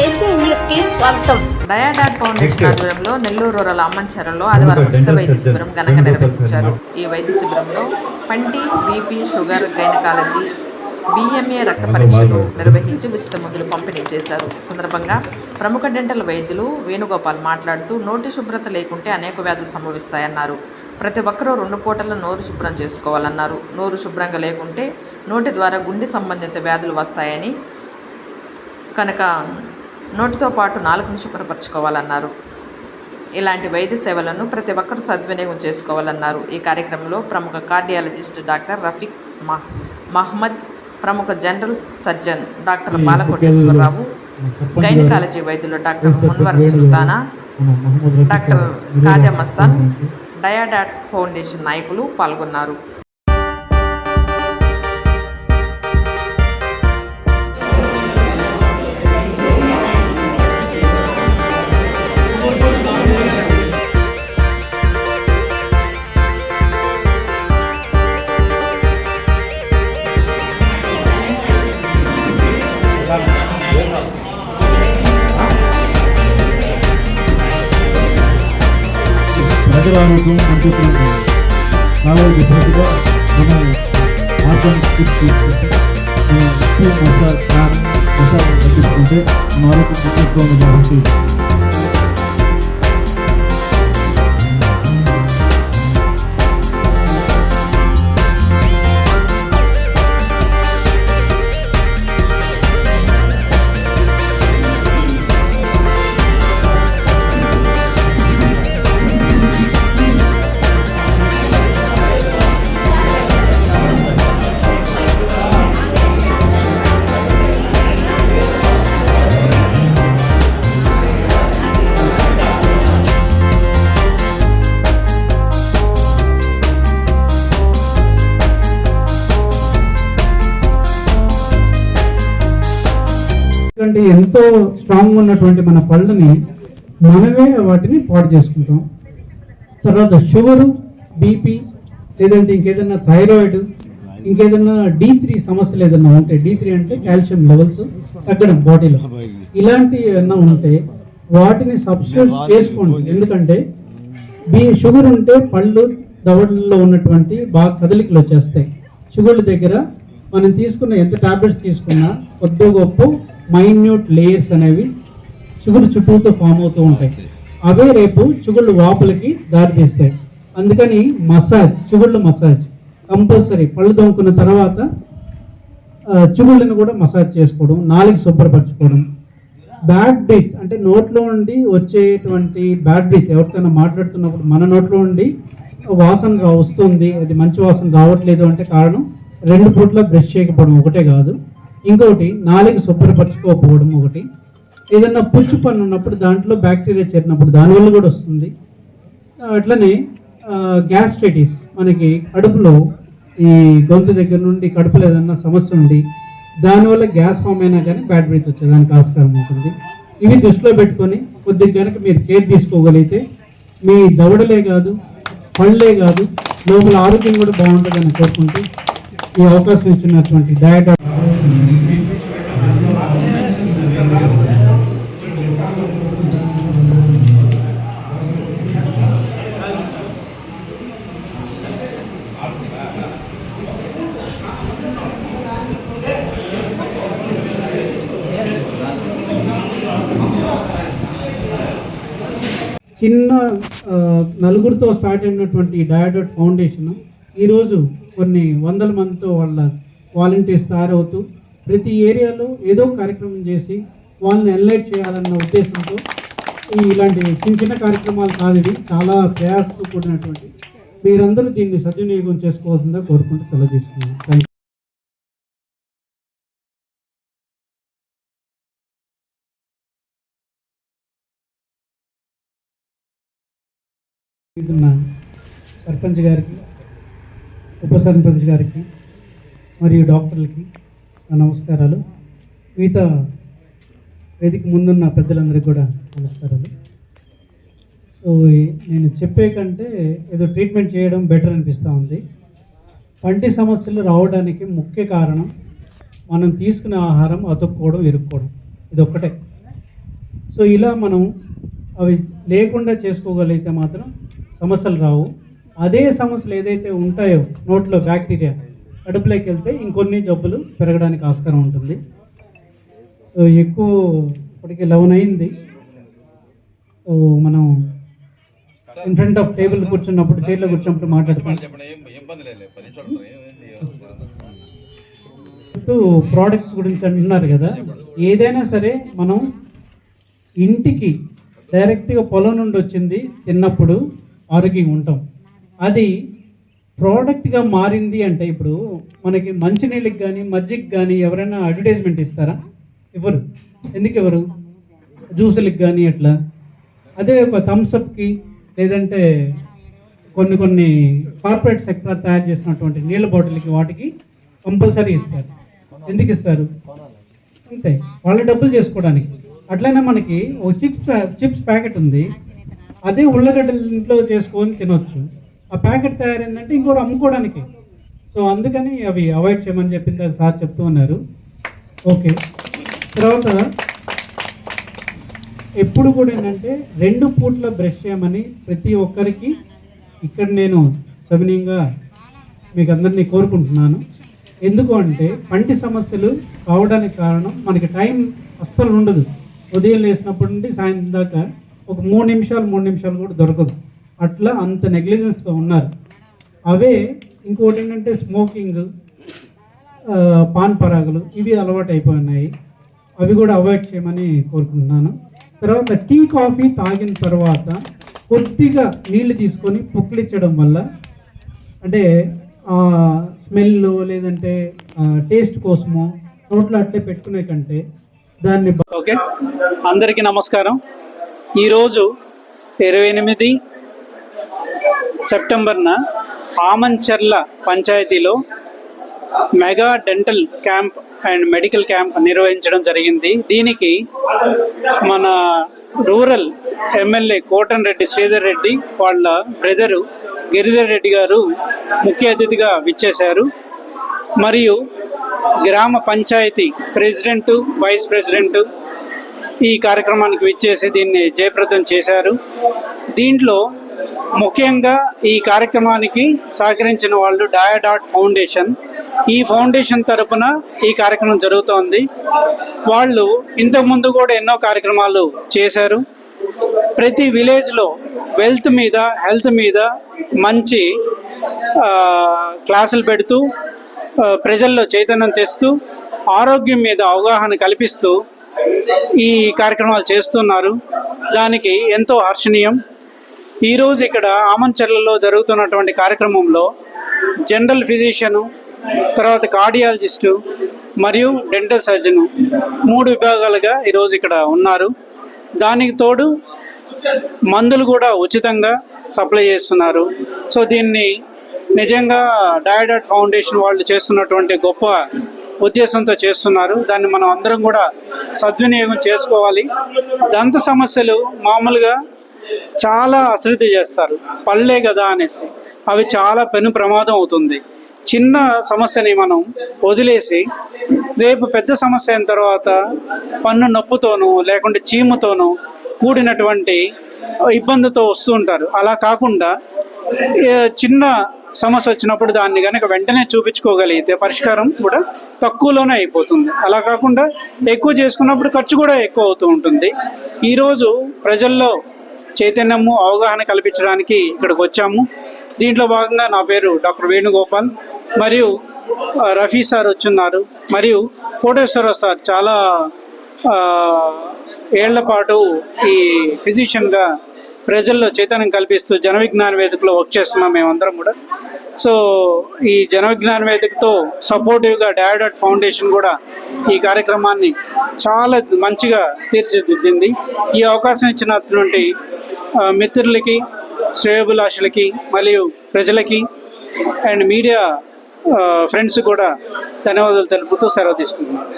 ACN న్యూస్కి స్వాగతం డయాడాట్ foundation. ఆధ్వర్యంలో నెల్లూరు రూరల్ అమ్మంచెరంలో ఆదివారం ఉచిత వైద్య శిబిరం ఘనంగా నిర్వహించారు. ఈ వైద్య శిబిరంలో పంటి బీపీ షుగర్ గైనకాలజీ బిఎంఏ రక్త పరీక్షలు. నిర్వహించి ఉచిత మందులు పంపిణీ చేశారు సందర్భంగా ప్రముఖ డెంటల్ వైద్యులు వేణుగోపాల్ మాట్లాడుతూ నోటి శుభ్రత లేకుంటే అనేక వ్యాధులు సంభవిస్తాయన్నారు ప్రతి ఒక్కరూ రెండు పూటల నోరు శుభ్రం చేసుకోవాలన్నారు నోరు శుభ్రంగా లేకుంటే నోటి ద్వారా గుండె సంబంధిత వ్యాధులు వస్తాయని కనుక నోటితో పాటు నాలుకను శుభ్రపరచుకోవాలన్నారు ఇలాంటి వైద్య సేవలను ప్రతి ఒక్కరూ సద్వినియోగం చేసుకోవాలన్నారు. ఈ కార్యక్రమంలో ప్రముఖ కార్డియాలజిస్ట్ డాక్టర్ రఫీక్ మహ్ మహమ్మద్ ప్రముఖ general surgeon doctor Balakoteswararao gynaecology వైద్యులు డాక్టర్ మున్వర్ సుల్తానా డాక్టర్ కాజా మస్తాన్ డయాడాట్ ఫౌండేషన్ నాయకులు పాల్గొన్నారు. ప్రజలారోగ్యం సంతృప్తి కాలేజీ ప్రతిగా మన మార్గం తీసుకుంటే మనం ఉప్పు తగ్గించుకుంటే కాబట్టి ఉన్నటువంటి ఎంతో స్ట్రాంగ్ ఉన్నటువంటి మన పళ్ళని మనమే వాటిని పాడు చేసుకుంటాం. తర్వాత షుగరు బీపీ లేదంటే ఇంకేదన్నా థైరాయిడ్ ఇంకేదన్నా డి త్రీ సమస్యలు ఏదన్నా ఉంటే డి త్రీ అంటే కాల్షియం లెవెల్స్ తగ్గడం బాడీలో ఇలాంటివి ఏమన్నా ఉంటే వాటిని సబ్స్టిట్యూట్ చేసుకోండి. ఎందుకంటే బీ షుగర్ ఉంటే పళ్ళు దవడల్లో ఉన్నటువంటి బాగా కదలికలు వచ్చేస్తాయి. షుగర్ల దగ్గర మనం తీసుకున్న ఎంత టాబ్లెట్స్ తీసుకున్నా కొద్ది గొప్ప మైన్యూట్ లేయర్స్ అనేవి షుగర్ చుట్టూతో ఫామ్ అవుతూ ఉంటాయి. అవే రేపు చుగుళ్ళు వాపులకి దారితీస్తాయి. అందుకని మసాజ్ చుగుళ్ళు మసాజ్ కంపల్సరీ పళ్ళు తోముకున్న తర్వాత చుగుళ్ళని కూడా మసాజ్ చేసుకోవడం నాలుగు శుభ్రపరచుకోవడం. బ్యాడ్ బ్రీత్ అంటే నోట్లో ఉండి వచ్చేటువంటి బ్యాడ్ బ్రీత్ ఎవరికైనా మాట్లాడుతున్నప్పుడు మన నోట్లో ఉండి వాసన వస్తుంది. అది మంచి వాసన రావట్లేదు అంటే కారణం రెండు పూట్ల బ్రష్ చేయకపోవడం ఒకటే కాదు. ఇంకొకటి నాలుగు శుభ్రపరచుకోకపోవడం ఒకటి. ఏదన్నా పుచ్చు పన్ను ఉన్నప్పుడు దాంట్లో బ్యాక్టీరియా చేరినప్పుడు దానివల్ల కూడా వస్తుంది. అట్లనే గ్యాస్ట్రైటిస్ మనకి కడుపులో ఈ గొంతు దగ్గర నుండి కడుపులో ఏదన్నా సమస్య ఉండి దానివల్ల గ్యాస్ ఫామ్ అయినా కానీ బ్యాడ్ బ్రీత్ వచ్చేదానికి ఆస్కారం ఉంటుంది. ఇవి దృష్టిలో పెట్టుకొని కొద్దిగా కనుక మీరు కేర్ తీసుకోగలిగితే మీ దవడలే కాదు పళ్ళే కాదు లోపల ఆరోగ్యం కూడా బాగుంటుందని కోరుకుంటూ ఈ అవకాశం ఇచ్చినటువంటి డయట్ చిన్న ఆ, నలుగురితో స్టార్ట్ అయినటువంటి డయాడట్ ఫౌండేషన్ ఈరోజు కొన్ని వందల మందితో వాళ్ళ వాలంటీర్స్ తయారవుతూ ప్రతి ఏరియాలో ఏదో కార్యక్రమం చేసి వాళ్ళని ఎన్లైట్ చేయాలన్న ఉద్దేశంతో ఈ ఇలాంటి చిన్న చిన్న కార్యక్రమాలు కాదు ఇది. చాలా ప్రయాసతో కూడినటువంటి. మీరందరూ దీన్ని సద్వినియోగం చేసుకోవాల్సిందిగా కోరుకుంటూ సెలవు తీసుకున్నాను. థ్యాంక్ యూ సర్పంచ్ గారికి ఉప సర్పంచ్ గారికి మరియు డాక్టర్లకి నా నమస్కారాలు. మిగతా వేదిక ముందున్న పెద్దలందరికీ కూడా నమస్కారాలు. సో నేను చెప్పే కంటే ఏదో ట్రీట్మెంట్ చేయడం బెటర్ అనిపిస్తూ ఉంది. పంటి సమస్యలు రావడానికి ముఖ్య కారణం మనం తీసుకునే ఆహారం అతుక్కోవడం ఇరుక్కోవడం. ఇది ఒక్కటే సో ఇలా మనం అవి లేకుండా చేసుకోగలిగితే మాత్రం సమస్యలు రావు. అదే సమస్యలు ఏదైతే ఉంటాయో నోట్లో బ్యాక్టీరియా కడుపులోకి వెళ్తే ఇంకొన్ని జబ్బులు పెరగడానికి ఆస్కారం ఉంటుంది. సో ఎక్కువ ఇప్పటికి లెవెన్ అయింది. సో మనం ఇన్ ఫ్రంట్ ఆఫ్ టేబుల్ కూర్చున్నప్పుడు చైర్లో కూర్చున్నప్పుడు మాట్లాడుతాం ప్రోడక్ట్స్ గురించి అంటున్నారు కదా. ఏదైనా సరే మనం ఇంటికి డైరెక్ట్గా పొలం నుండి వచ్చింది తిన్నప్పుడు ఆరోగ్యంగా ఉంటాం. అది ప్రోడక్ట్గా మారింది అంటే ఇప్పుడు మనకి మంచినీళ్ళకి కానీ మజ్జిగకి కానీ ఎవరైనా అడ్వర్టైజ్మెంట్ ఇస్తారా? ఎవరు? ఎందుకు ఎవరు? జ్యూసులకి కానీ అట్లా? అదే ఒక థమ్స్అప్కి లేదంటే కొన్ని కొన్ని కార్పొరేట్ సెక్టర్ తయారు చేసినటువంటి నీళ్ళ బాటిల్కి వాటికి కంపల్సరీ ఇస్తారు. ఎందుకు ఇస్తారు? అంతే. వాళ్ళ డబ్బులు చేసుకోవడానికి. అట్లనే మనకి ఒక చిప్స్ చిప్స్ ప్యాకెట్ ఉంది. అదే ఉల్లగడ్డలు ఇంట్లో చేసుకొని తినొచ్చు. ఆ ప్యాకెట్ తయారైందంటే ఇంకోటి అమ్ముకోవడానికి. సో అందుకని అవి అవాయిడ్ చేయమని చెప్పి సార్ చెప్తూ ఉన్నారు. ఓకే. తర్వాత ఎప్పుడు కూడా ఏంటంటే రెండు పూట్ల బ్రష్ చేయమని ప్రతి ఒక్కరికి ఇక్కడ నేను సవినీయంగా మీకు అందరినీ కోరుకుంటున్నాను. ఎందుకు అంటే పంటి సమస్యలు కావడానికి కారణం మనకి టైం అస్సలు ఉండదు. ఉదయం లేసినప్పటి నుండి సాయంత్రం దాకా ఒక మూడు నిమిషాలు మూడు నిమిషాలు కూడా దొరకదు. అట్లా అంత నెగ్లిజెన్స్తో ఉన్నారు. అవే ఇంకోటి ఏంటంటే స్మోకింగ్ పాన్ పరాగులు ఇవి అలవాటు అయిపోయినాయి అవి కూడా అవాయిడ్ చేయమని కోరుకుంటున్నాను. తర్వాత టీ కాఫీ తాగిన తర్వాత కొద్దిగా నీళ్ళు తీసుకొని పుక్కిలిచ్చడం వల్ల అంటే స్మెల్ లేదంటే టేస్ట్ కోసమో నోట్లో అట్లే పెట్టుకునే కంటే దాన్ని ఓకే. అందరికీ నమస్కారం. ఈరోజు ఇరవై ఎనిమిది సెప్టెంబర్న ఆమంచర్ల పంచాయతీలో mega dental camp and medical camp నిర్వహించడం జరిగింది. దీనికి మన రూరల్ ఎమ్మెల్యే కోటన్ రెడ్డి శ్రీధర్ రెడ్డి వాళ్ళ బ్రదరు గిరిధర్ రెడ్డి గారు ముఖ్య అతిథిగా విచ్చేశారు. మరియు గ్రామ పంచాయతీ ప్రెసిడెంటు వైస్ ప్రెసిడెంటు ఈ కార్యక్రమానికి విచ్చేసి దీన్ని జయప్రదం చేశారు. దీంట్లో ముఖ్యంగా ఈ కార్యక్రమానికి సహకరించిన వాళ్ళు డయాడాట్ ఫౌండేషన్ ఈ ఫౌండేషన్ తరపున ఈ కార్యక్రమం జరుగుతోంది. వాళ్ళు ఇంతకుముందు కూడా ఎన్నో కార్యక్రమాలు చేశారు. ప్రతి విలేజ్లో వెల్త్ మీద హెల్త్ మీద మంచి క్లాసులు పెడుతూ ప్రజల్లో చైతన్యం తెస్తూ ఆరోగ్యం మీద అవగాహన కల్పిస్తూ ఈ కార్యక్రమాలు చేస్తున్నారు. దానికి ఎంతో హర్షణీయం. ఈరోజు ఇక్కడ ఆమంచర్లలో జరుగుతున్నటువంటి కార్యక్రమంలో జనరల్ ఫిజిషియను తర్వాత కార్డియాలజిస్టు మరియు డెంటల్ సర్జను మూడు విభాగాలుగా ఈరోజు ఇక్కడ ఉన్నారు. దానికి తోడు మందులు కూడా ఉచితంగా సప్లై చేస్తున్నారు. సో దీన్ని నిజంగా డయాడాట్ ఫౌండేషన్ వాళ్ళు చేస్తున్నటువంటి గొప్ప ఉద్దేశంతో చేస్తున్నారు. దాన్ని మనం అందరం కూడా సద్వినియోగం చేసుకోవాలి. దంత సమస్యలు మామూలుగా చాలా అశ్రద్ధ చేస్తారు. పళ్ళే కదా అనేసి. అవి చాలా పెను ప్రమాదం అవుతుంది. చిన్న సమస్యని మనం వదిలేసి రేపు పెద్ద సమస్య అయిన తర్వాత పన్ను నొప్పుతోనూ లేకుంటే చీముతోనూ కూడినటువంటి ఇబ్బందితో వస్తూ ఉంటారు. అలా కాకుండా చిన్న సమస్య వచ్చినప్పుడు దాన్ని కనుక వెంటనే చూపించుకోగలిగితే పరిష్కారం కూడా తక్కువలోనే అయిపోతుంది. అలా కాకుండా ఎక్కువ చేసుకున్నప్పుడు ఖర్చు కూడా ఎక్కువ అవుతూ ఉంటుంది. ఈరోజు ప్రజల్లో చైతన్యము అవగాహన కల్పించడానికి ఇక్కడికి వచ్చాము. దీంట్లో భాగంగా నా పేరు డాక్టర్ వేణుగోపాల్ మరియు రఫీ సార్ వచ్చున్నారు. మరియు కోటేశ్వరరావు సార్ చాలా ఏళ్ళ పాటు ఈ ఫిజిషియన్గా ప్రజల్లో చైతన్యం కల్పిస్తూ జన విజ్ఞాన వేదికలో వర్క్ చేస్తున్నాం మేమందరం కూడా. సో ఈ జన విజ్ఞాన వేదికతో సపోర్టివ్గా డయాడాట్ ఫౌండేషన్ కూడా ఈ కార్యక్రమాన్ని చాలా మంచిగా తీర్చిదిద్దింది. ఈ అవకాశం ఇచ్చినటువంటి మిత్రులకి శ్రేయోభిలాషులకి మరియు ప్రజలకి అండ్ మీడియా ఫ్రెండ్స్ కూడా ధన్యవాదాలు తెలుపుతూ సెలవు తీసుకుంటున్నాను